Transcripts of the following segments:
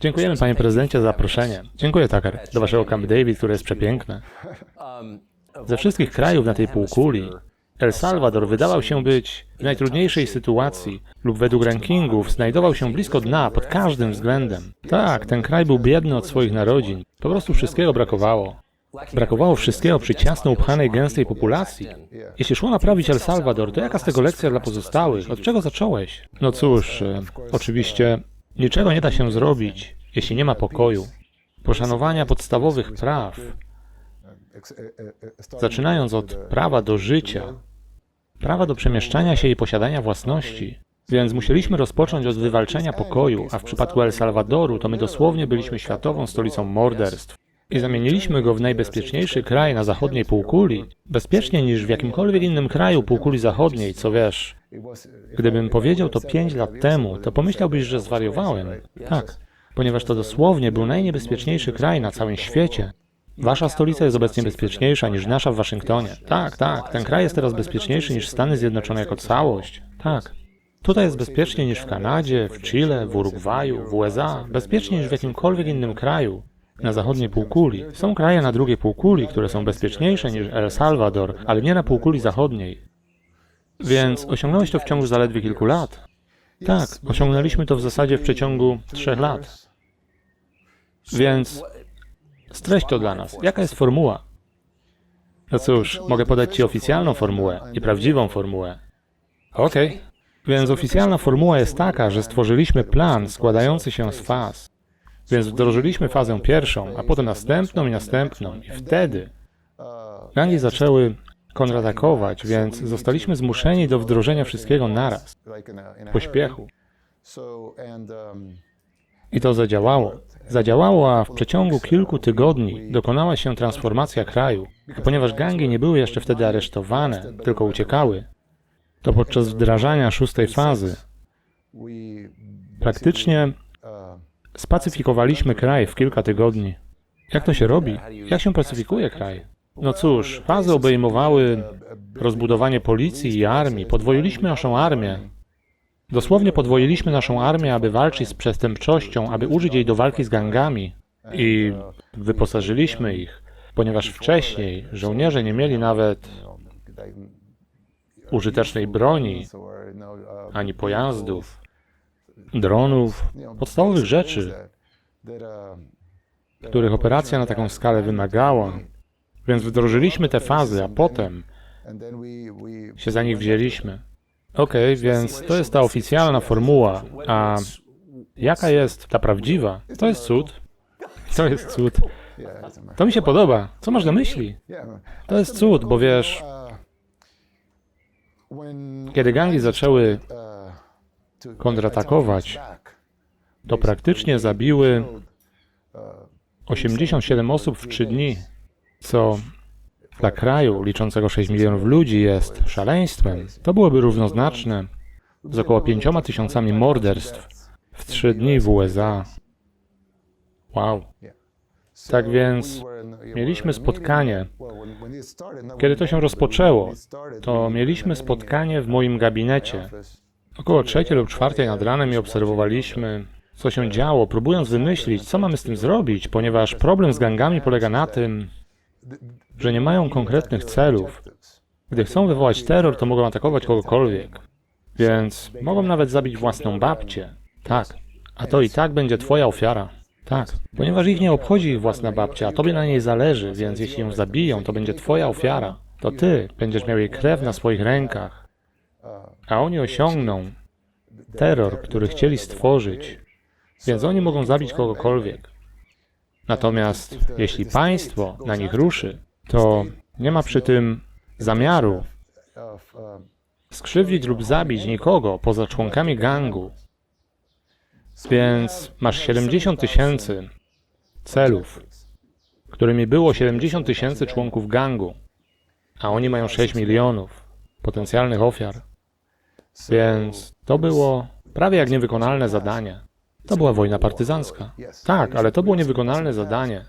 Dziękujemy panie prezydencie za zaproszenie. Dziękuję Tucker. Do waszego Camp David, które jest przepiękne. Ze wszystkich krajów na tej półkuli El Salvador wydawał się być w najtrudniejszej sytuacji lub według rankingów znajdował się blisko dna pod każdym względem. Tak, ten kraj był biedny od swoich narodzin. Po prostu wszystkiego brakowało. Brakowało wszystkiego przy ciasno upchanej, gęstej populacji. Jeśli szło naprawić El Salvador, to jaka z tego lekcja dla pozostałych? Od czego zacząłeś? No cóż, e, oczywiście niczego nie da się zrobić, jeśli nie ma pokoju, poszanowania podstawowych praw, zaczynając od prawa do życia, prawa do przemieszczania się i posiadania własności. Więc musieliśmy rozpocząć od wywalczenia pokoju, a w przypadku El Salwadoru to my dosłownie byliśmy światową stolicą morderstw. I zamieniliśmy go w najbezpieczniejszy kraj na zachodniej półkuli, bezpieczniej niż w jakimkolwiek innym kraju półkuli zachodniej, co wiesz. Gdybym powiedział to pięć lat temu, to pomyślałbyś, że zwariowałem. Tak, ponieważ to dosłownie był najniebezpieczniejszy kraj na całym świecie. Wasza stolica jest obecnie bezpieczniejsza niż nasza w Waszyngtonie. Tak, tak, ten kraj jest teraz bezpieczniejszy niż Stany Zjednoczone jako całość. Tak. Tutaj jest bezpieczniej niż w Kanadzie, w Chile, w Urugwaju, w USA, bezpieczniej niż w jakimkolwiek innym kraju. Na zachodniej półkuli. Są kraje na drugiej półkuli, które są bezpieczniejsze niż El Salvador, ale nie na półkuli zachodniej. Więc osiągnąłeś to w ciągu zaledwie kilku lat. Tak, osiągnęliśmy to w zasadzie w przeciągu trzech lat. Więc streść to dla nas. Jaka jest formuła? No cóż, mogę podać Ci oficjalną formułę i prawdziwą formułę. Okej. Więc oficjalna formuła jest taka, że stworzyliśmy plan składający się z faz. Więc wdrożyliśmy fazę pierwszą, a potem następną i następną. I wtedy gangi zaczęły kontratakować, więc zostaliśmy zmuszeni do wdrożenia wszystkiego naraz, w pośpiechu. I to zadziałało. Zadziałało, a w przeciągu kilku tygodni dokonała się transformacja kraju. A ponieważ gangi nie były jeszcze wtedy aresztowane, tylko uciekały, to podczas wdrażania szóstej fazy praktycznie spacyfikowaliśmy kraj w kilka tygodni. Jak to się robi? Jak się pacyfikuje kraj? No cóż, fazy obejmowały rozbudowanie policji i armii. Podwoiliśmy naszą armię. Dosłownie podwoiliśmy naszą armię, aby walczyć z przestępczością, aby użyć jej do walki z gangami. I wyposażyliśmy ich, ponieważ wcześniej żołnierze nie mieli nawet użytecznej broni, ani pojazdów, dronów, podstawowych rzeczy, których operacja na taką skalę wymagała. Więc wdrożyliśmy te fazy, a potem się za nich wzięliśmy. Okej, więc to jest ta oficjalna formuła, a jaka jest ta prawdziwa? To jest cud. To jest cud. To mi się podoba. Co masz na myśli? To jest cud, bo wiesz, kiedy gangi zaczęły kontratakować, to praktycznie zabiły 87 osób w 3 dni, co dla kraju liczącego 6 milionów ludzi jest szaleństwem. To byłoby równoznaczne z około 5 tysiącami morderstw w 3 dni w USA. Wow. Tak więc mieliśmy spotkanie. Kiedy to się rozpoczęło, to mieliśmy spotkanie w moim gabinecie. Około trzeciej lub czwartej nad ranem i obserwowaliśmy, co się działo, próbując wymyślić, co mamy z tym zrobić, ponieważ problem z gangami polega na tym, że nie mają konkretnych celów. Gdy chcą wywołać terror, to mogą atakować kogokolwiek. Więc mogą nawet zabić własną babcię. Tak. A to i tak będzie twoja ofiara. Tak. Ponieważ ich nie obchodzi ich własna babcia, a tobie na niej zależy, więc jeśli ją zabiją, to będzie twoja ofiara. To ty będziesz miał jej krew na swoich rękach. A oni osiągną terror, który chcieli stworzyć. Więc oni mogą zabić kogokolwiek. Natomiast jeśli państwo na nich ruszy, to nie ma przy tym zamiaru skrzywdzić lub zabić nikogo poza członkami gangu. Więc masz 70 tysięcy celów, którymi było 70 tysięcy członków gangu, a oni mają 6 milionów potencjalnych ofiar. Więc to było prawie jak niewykonalne zadanie. To była wojna partyzancka. Tak, ale to było niewykonalne zadanie,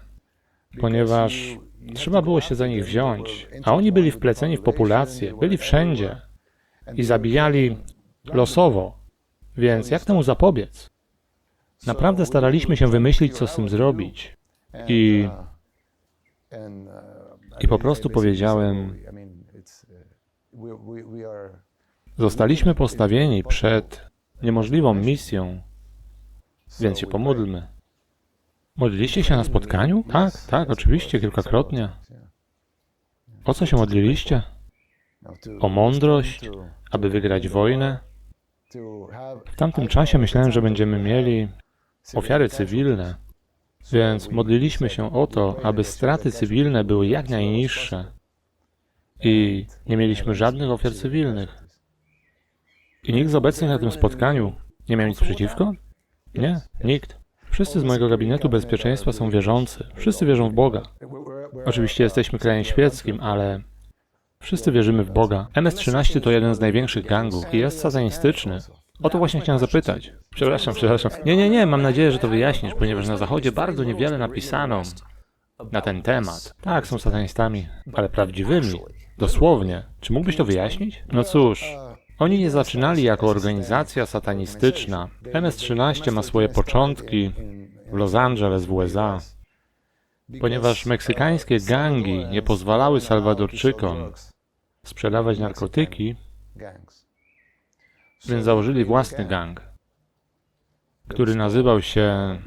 ponieważ trzeba było się za nich wziąć, a oni byli wpleceni w populację, byli wszędzie i zabijali losowo. Więc jak temu zapobiec? Naprawdę staraliśmy się wymyślić, co z tym zrobić. I, I po prostu powiedziałem, zostaliśmy postawieni przed niemożliwą misją, więc się pomódlmy. Modliliście się na spotkaniu? Tak, tak, oczywiście, kilkakrotnie. O co się modliliście? o mądrość, Aby wygrać wojnę? W tamtym czasie myślałem, że będziemy mieli ofiary cywilne, więc modliliśmy się o to, aby straty cywilne były jak najniższe i nie mieliśmy żadnych ofiar cywilnych. I nikt z obecnych na tym spotkaniu nie miał nic przeciwko? Nie, nikt. Wszyscy z mojego gabinetu bezpieczeństwa są wierzący. Wszyscy wierzą w Boga. Oczywiście jesteśmy krajem świeckim, ale wszyscy wierzymy w Boga. MS-13 to jeden z największych gangów i jest satanistyczny. O to właśnie chciałem zapytać. Przepraszam, przepraszam. Nie, nie, nie, mam nadzieję, że to wyjaśnisz, ponieważ na Zachodzie bardzo niewiele napisano na ten temat. Tak, są satanistami, ale prawdziwymi. Dosłownie. Czy mógłbyś to wyjaśnić? No cóż, oni nie zaczynali jako organizacja satanistyczna. MS-13 ma swoje początki w Los Angeles w USA, ponieważ meksykańskie gangi nie pozwalały Salwadorczykom sprzedawać narkotyki, więc założyli własny gang, który nazywał się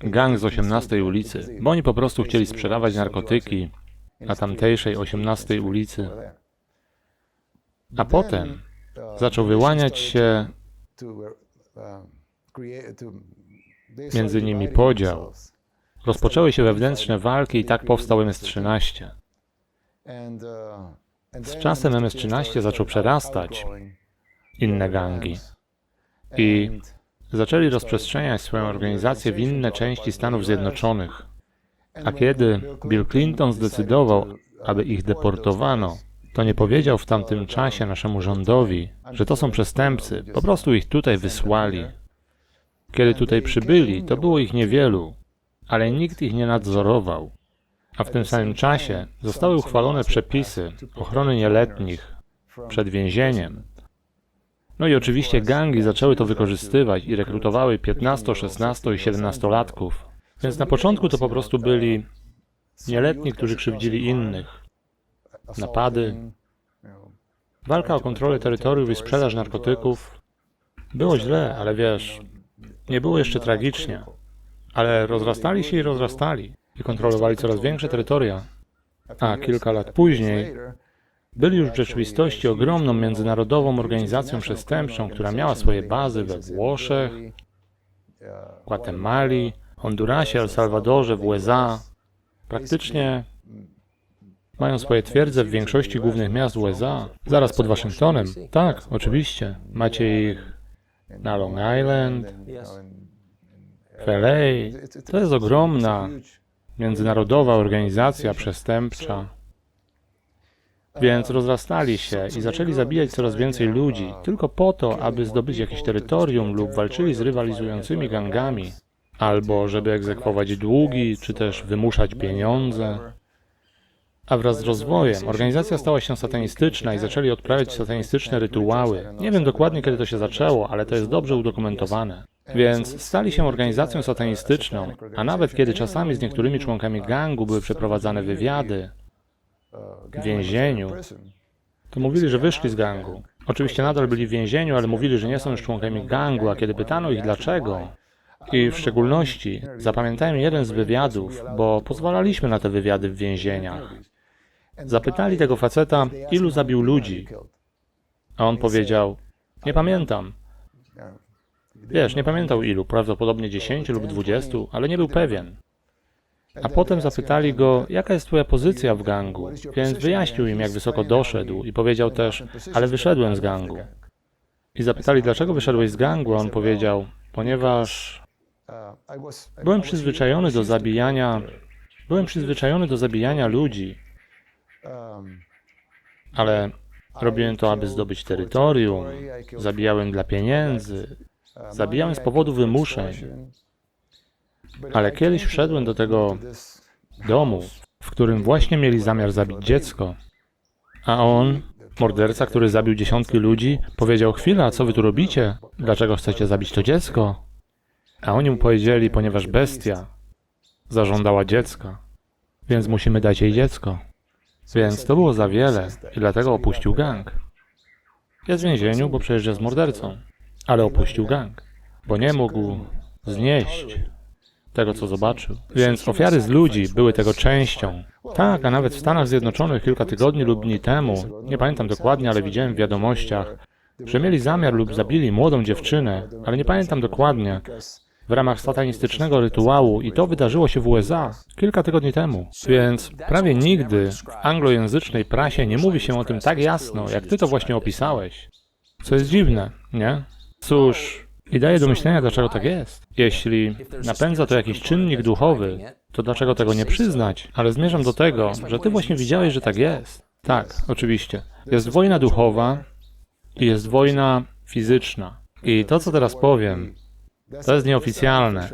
Gang z 18 ulicy, bo oni po prostu chcieli sprzedawać narkotyki na tamtejszej 18 ulicy. A potem zaczął wyłaniać się między nimi podział. Rozpoczęły się wewnętrzne walki i tak powstał MS-13. Z czasem MS-13 zaczął przerastać Inne gangi. I zaczęli rozprzestrzeniać swoją organizację w inne części Stanów Zjednoczonych. A kiedy Bill Clinton zdecydował, aby ich deportowano, to nie powiedział w tamtym czasie naszemu rządowi, że to są przestępcy, po prostu ich tutaj wysłali. Kiedy tutaj przybyli, to było ich niewielu, ale nikt ich nie nadzorował. A w tym samym czasie zostały uchwalone przepisy ochrony nieletnich przed więzieniem. No i oczywiście gangi zaczęły to wykorzystywać i rekrutowały 15, 16 i 17-latków. Więc na początku to po prostu byli nieletni, którzy krzywdzili innych. Napady, walka o kontrolę terytoriów i sprzedaż narkotyków. Było źle, ale wiesz, nie było jeszcze tragicznie. Ale rozrastali się i rozrastali i kontrolowali coraz większe terytoria. A kilka lat później byli już w rzeczywistości ogromną międzynarodową organizacją przestępczą, która miała swoje bazy we Włoszech, Gwatemali, Hondurasie, El Salwadorze, w USA. Praktycznie mają swoje twierdze w większości głównych miast USA. Zaraz pod Waszyngtonem. Tak, oczywiście. Macie ich na Long Island, w LA. To jest ogromna międzynarodowa organizacja przestępcza. Więc rozrastali się i zaczęli zabijać coraz więcej ludzi, tylko po to, aby zdobyć jakieś terytorium lub walczyli z rywalizującymi gangami, albo żeby egzekwować długi, czy też wymuszać pieniądze. A wraz z rozwojem organizacja stała się satanistyczna i zaczęli odprawiać satanistyczne rytuały. Nie wiem dokładnie, kiedy to się zaczęło, ale to jest dobrze udokumentowane. Więc stali się organizacją satanistyczną, a nawet kiedy czasami z niektórymi członkami gangu były przeprowadzane wywiady, w więzieniu. to mówili, że wyszli z gangu. Oczywiście nadal byli w więzieniu, ale mówili, że nie są już członkami gangu, a kiedy pytano ich dlaczego, i w szczególności zapamiętałem jeden z wywiadów, bo pozwalaliśmy na te wywiady w więzieniach. Zapytali tego faceta, ilu zabił ludzi, a on powiedział, nie pamiętam. Wiesz, nie pamiętał ilu, prawdopodobnie 10 lub 20, ale nie był pewien. A potem zapytali go, jaka jest twoja pozycja w gangu, więc wyjaśnił im, jak wysoko doszedł i powiedział też, ale wyszedłem z gangu. I zapytali, dlaczego wyszedłeś z gangu, a on powiedział, ponieważ byłem przyzwyczajony do zabijania, byłem przyzwyczajony do zabijania ludzi, ale robiłem to, aby zdobyć terytorium, zabijałem dla pieniędzy, zabijałem z powodu wymuszeń. Ale kiedyś wszedłem do tego domu, w którym właśnie mieli zamiar zabić dziecko, a on, morderca, który zabił dziesiątki ludzi, powiedział: Chwila, co wy tu robicie? Dlaczego chcecie zabić to dziecko? A oni mu powiedzieli, ponieważ bestia zażądała dziecka, więc musimy dać jej dziecko. Więc to było za wiele i dlatego opuścił gang. Jest w więzieniu, bo przecież jest mordercą, ale opuścił gang, bo nie mógł znieść tego, co zobaczył. Więc ofiary z ludzi były tego częścią. Tak, a nawet w Stanach Zjednoczonych kilka tygodni lub dni temu, nie pamiętam dokładnie, ale widziałem w wiadomościach, że mieli zamiar lub zabili młodą dziewczynę, ale nie pamiętam dokładnie, w ramach satanistycznego rytuału i to wydarzyło się w USA kilka tygodni temu. Więc prawie nigdy w anglojęzycznej prasie nie mówi się o tym tak jasno, jak ty to właśnie opisałeś. Co jest dziwne, nie? Cóż, i daje do myślenia, dlaczego tak jest. Jeśli napędza to jakiś czynnik duchowy, to dlaczego tego nie przyznać? Ale zmierzam do tego, że ty właśnie widziałeś, że tak jest. Tak, oczywiście. Jest wojna duchowa i jest wojna fizyczna. I to, co teraz powiem, to jest nieoficjalne.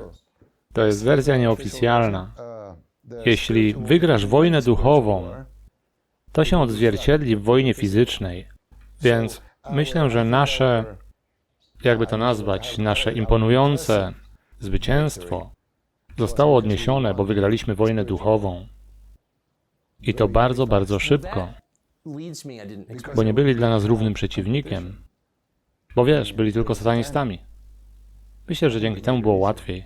To jest wersja nieoficjalna. Jeśli wygrasz wojnę duchową, to się odzwierciedli w wojnie fizycznej. Więc myślę, że nasze, jakby to nazwać, nasze imponujące zwycięstwo zostało odniesione, bo wygraliśmy wojnę duchową. I to bardzo, bardzo szybko, bo nie byli dla nas równym przeciwnikiem. Bo wiesz, byli tylko satanistami. Myślę, że dzięki temu było łatwiej.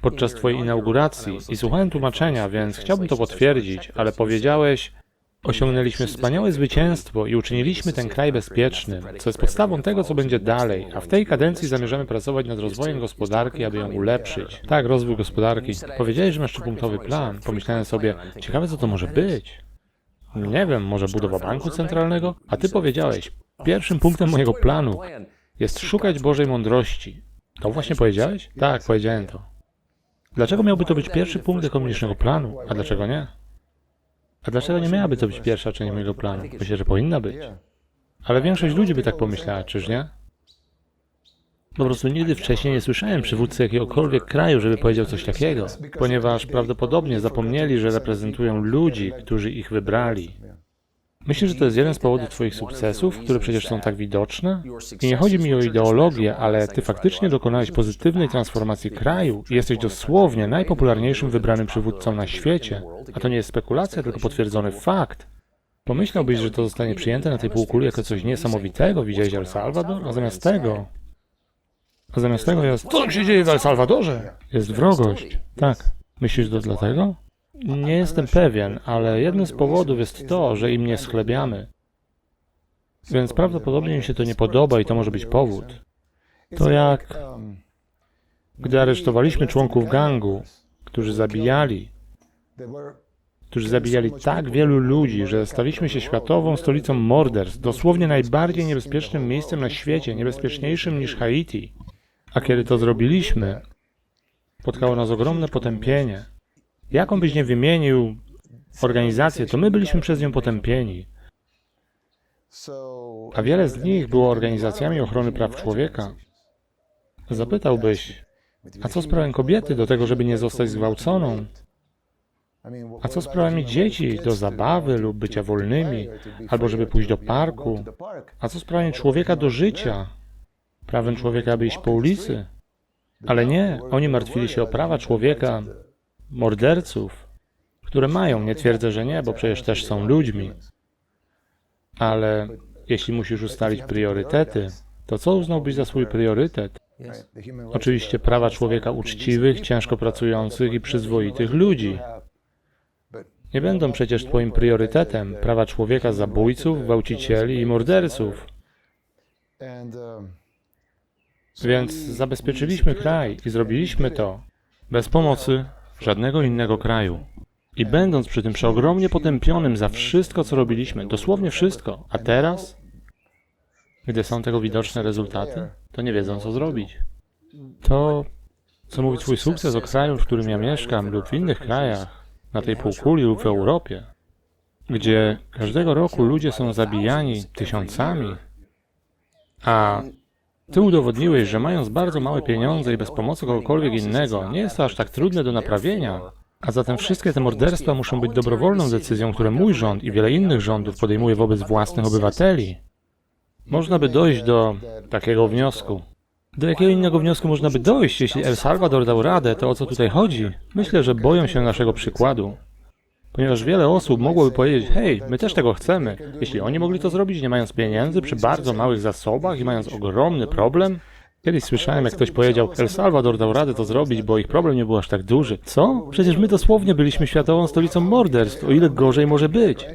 Podczas Twojej inauguracji i słuchałem tłumaczenia, więc chciałbym to potwierdzić, ale powiedziałeś, osiągnęliśmy wspaniałe zwycięstwo i uczyniliśmy ten kraj bezpiecznym, co jest podstawą tego, co będzie dalej, a w tej kadencji zamierzamy pracować nad rozwojem gospodarki, aby ją ulepszyć. Tak, rozwój gospodarki. Powiedziałeś, że masz trzypunktowy plan. Pomyślałem sobie, ciekawe co to może być. Nie wiem, może budowa banku centralnego? A ty powiedziałeś, pierwszym punktem mojego planu jest szukać Bożej mądrości. To właśnie powiedziałeś? Tak, powiedziałem to. Dlaczego miałby to być pierwszy punkt ekonomicznego planu, a dlaczego nie? A dlaczego nie miałaby to być pierwsza część mojego planu? Myślę, że powinna być. Ale większość ludzi by tak pomyślała, czyż nie? Po prostu nigdy wcześniej nie słyszałem przywódcy jakiegokolwiek kraju, żeby powiedział coś takiego, ponieważ prawdopodobnie zapomnieli, że reprezentują ludzi, którzy ich wybrali. Myślę, że to jest jeden z powodów Twoich sukcesów, które przecież są tak widoczne? I nie chodzi mi o ideologię, ale Ty faktycznie dokonałeś pozytywnej transformacji kraju i jesteś dosłownie najpopularniejszym wybranym przywódcą na świecie. A to nie jest spekulacja, tylko potwierdzony fakt. Pomyślałbyś, że to zostanie przyjęte na tej półkuli jako coś niesamowitego, widziałeś El Salvador? A zamiast tego... A zamiast tego jest... Co się dzieje w El Salvadorze? Jest wrogość. Tak. Myślisz, że to dlatego? Nie jestem pewien, ale jednym z powodów jest to, że im nie schlebiamy. Więc prawdopodobnie im się to nie podoba i to może być powód. To jak gdy aresztowaliśmy członków gangu, którzy zabijali, którzy zabijali tak wielu ludzi, że staliśmy się światową stolicą morderstw, dosłownie najbardziej niebezpiecznym miejscem na świecie, niebezpieczniejszym niż Haiti. A kiedy to zrobiliśmy, spotkało nas ogromne potępienie. Jaką byś nie wymienił organizację, to my byliśmy przez nią potępieni. A wiele z nich było organizacjami ochrony praw człowieka. Zapytałbyś, a co z prawem kobiety do tego, żeby nie zostać zgwałconą? A co z prawami dzieci do zabawy lub bycia wolnymi, albo żeby pójść do parku? A co z prawem człowieka do życia? Prawem człowieka, aby iść po ulicy? Ale nie, oni martwili się o prawa człowieka, morderców, które mają, nie twierdzę, że nie, bo przecież też są ludźmi. Ale jeśli musisz ustalić priorytety, to co uznałbyś za swój priorytet? Oczywiście prawa człowieka uczciwych, ciężko pracujących i przyzwoitych ludzi. Nie będą przecież twoim priorytetem prawa człowieka zabójców, gwałcicieli i morderców. Więc zabezpieczyliśmy kraj i zrobiliśmy to bez pomocy żadnego innego kraju. I będąc przy tym przeogromnie potępionym za wszystko, co robiliśmy, dosłownie wszystko, a teraz, gdy są tego widoczne rezultaty, to nie wiedzą, co zrobić. To, co mówi Twój sukces o kraju, w którym ja mieszkam, lub w innych krajach, na tej półkuli lub w Europie, gdzie każdego roku ludzie są zabijani tysiącami, a ty udowodniłeś, że mając bardzo małe pieniądze i bez pomocy kogokolwiek innego, nie jest to aż tak trudne do naprawienia. A zatem wszystkie te morderstwa muszą być dobrowolną decyzją, które mój rząd i wiele innych rządów podejmuje wobec własnych obywateli. Można by dojść do takiego wniosku. Do jakiego innego wniosku można by dojść, jeśli El Salvador dał radę, to o co tutaj chodzi? Myślę, że boją się naszego przykładu. Ponieważ wiele osób mogłoby powiedzieć, hej, my też tego chcemy. Jeśli oni mogli to zrobić, nie mając pieniędzy, przy bardzo małych zasobach i mając ogromny problem. Kiedyś słyszałem, jak ktoś powiedział, El Salvador dał radę to zrobić, bo ich problem nie był aż tak duży. Co? Przecież my dosłownie byliśmy światową stolicą morderstw, o ile gorzej może być.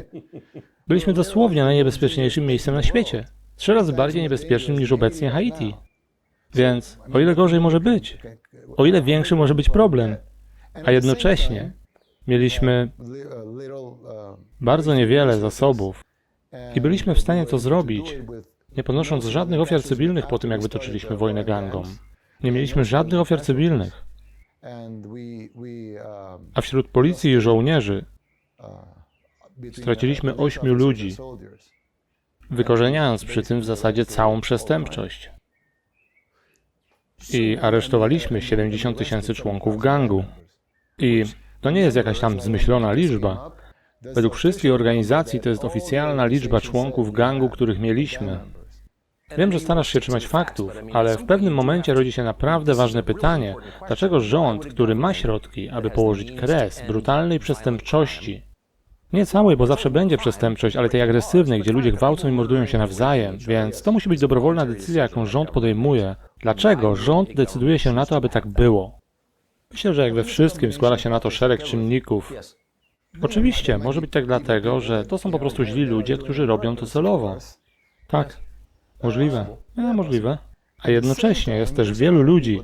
Byliśmy dosłownie najniebezpieczniejszym miejscem na świecie. Trzy razy bardziej niebezpiecznym niż obecnie Haiti. Więc o ile gorzej może być, o ile większy może być problem, a jednocześnie mieliśmy bardzo niewiele zasobów i byliśmy w stanie to zrobić, nie ponosząc żadnych ofiar cywilnych po tym, jak wytoczyliśmy wojnę gangom. Nie mieliśmy żadnych ofiar cywilnych, a wśród policji i żołnierzy straciliśmy ośmiu ludzi. wykorzeniając przy tym w zasadzie całą przestępczość. I aresztowaliśmy 70 tysięcy członków gangu. I to nie jest jakaś tam zmyślona liczba. Według wszystkich organizacji to jest oficjalna liczba członków gangu, których mieliśmy. Wiem, że starasz się trzymać faktów, ale w pewnym momencie rodzi się naprawdę ważne pytanie, dlaczego rząd, który ma środki, aby położyć kres brutalnej przestępczości, nie całej, bo zawsze będzie przestępczość, ale tej agresywnej, gdzie ludzie gwałcą i mordują się nawzajem, więc to musi być dobrowolna decyzja, jaką rząd podejmuje. Dlaczego rząd decyduje się na to, aby tak było? Myślę, że jak we wszystkim składa się na to szereg czynników. Oczywiście, może być tak dlatego, że to są po prostu źli ludzie, którzy robią to celowo. Tak, możliwe. Nie, możliwe. A jednocześnie jest też wielu ludzi,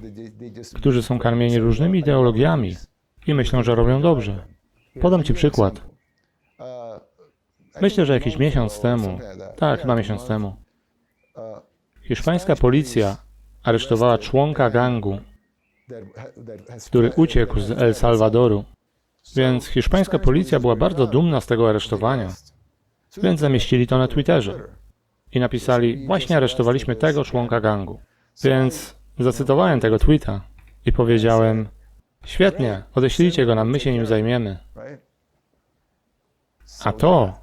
którzy są karmieni różnymi ideologiami i myślą, że robią dobrze. Podam Ci przykład. Myślę, że jakiś miesiąc temu, tak, chyba miesiąc temu, hiszpańska policja aresztowała członka gangu, który uciekł z El Salwadoru. Więc hiszpańska policja była bardzo dumna z tego aresztowania, więc zamieścili to na Twitterze i napisali, właśnie aresztowaliśmy tego członka gangu. Więc zacytowałem tego tweeta i powiedziałem, świetnie, odeślijcie go nam, my się nim zajmiemy. A to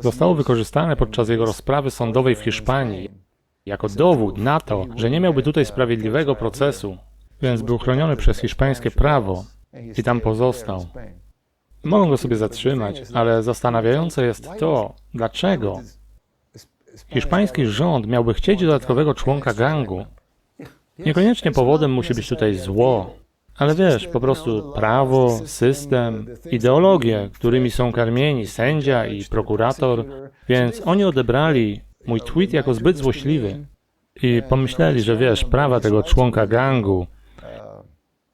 zostało wykorzystane podczas jego rozprawy sądowej w Hiszpanii. jako dowód na to, że nie miałby tutaj sprawiedliwego procesu, więc był chroniony przez hiszpańskie prawo i tam pozostał. Mogą go sobie zatrzymać, ale zastanawiające jest to, dlaczego hiszpański rząd miałby chcieć dodatkowego członka gangu. Niekoniecznie powodem musi być tutaj zło, ale wiesz, po prostu prawo, system, ideologie, którymi są karmieni sędzia i prokurator, więc oni odebrali mój tweet jako zbyt złośliwy i pomyśleli, że wiesz, prawa tego członka gangu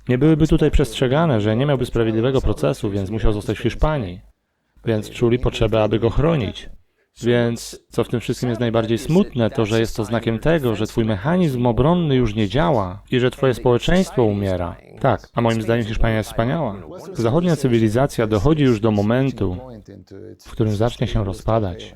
nie byłyby tutaj przestrzegane, że nie miałby sprawiedliwego procesu, więc musiał zostać w Hiszpanii. Więc czuli potrzebę, aby go chronić. Więc co w tym wszystkim jest najbardziej smutne, to że jest to znakiem tego, że twój mechanizm obronny już nie działa i że twoje społeczeństwo umiera. Tak, a moim zdaniem Hiszpania jest wspaniała. Zachodnia cywilizacja dochodzi już do momentu, w którym zacznie się rozpadać.